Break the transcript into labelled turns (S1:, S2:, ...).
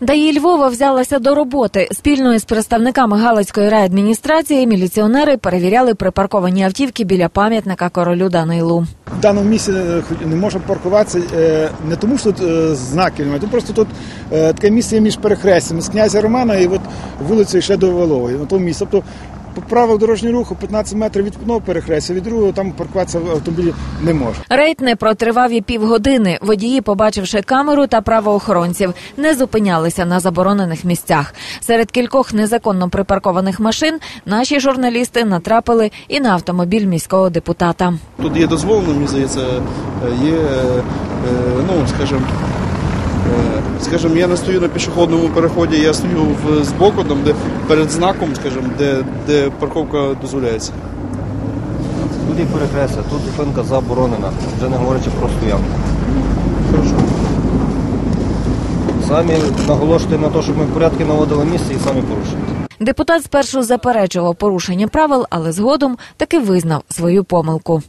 S1: ДАІ Львова взялася до роботи. Спільно із представниками Галицької райадміністрації міліціонери перевіряли припарковані автівки біля пам'ятника королю Данилу.
S2: В даному місці е, не можна паркуватися е, не тому, що тут е, знаків немає, тут просто тут таке місце між перехрестями з князя Романа і от вулицею ще до Валової. На тому місці. Тобто по правилах дорожнього руху 15 метрів від одного перехрестя, від другого там паркуватися в автомобілі не можна.
S1: Рейд не протривав і півгодини. Водії, побачивши камеру та правоохоронців, не зупинялися на заборонених місцях. Серед кількох незаконно припаркованих машин наші журналісти натрапили і на автомобіль міського депутата.
S3: Тут є дозволено, мені здається, е, є, е, ну, скажімо, е, скажімо, я не стою на пішохідному переході, я стою в, збоку, там, де перед знаком, скажімо, де, де парковка дозволяється.
S4: Тут є перехрестя, тут зупинка заборонена, вже не говорячи про стоянку.
S3: Хорошо.
S4: Самі наголошуйте на те, щоб ми порядки наводили місце і самі порушуєте.
S1: Депутат спершу заперечував порушення правил, але згодом таки визнав свою помилку.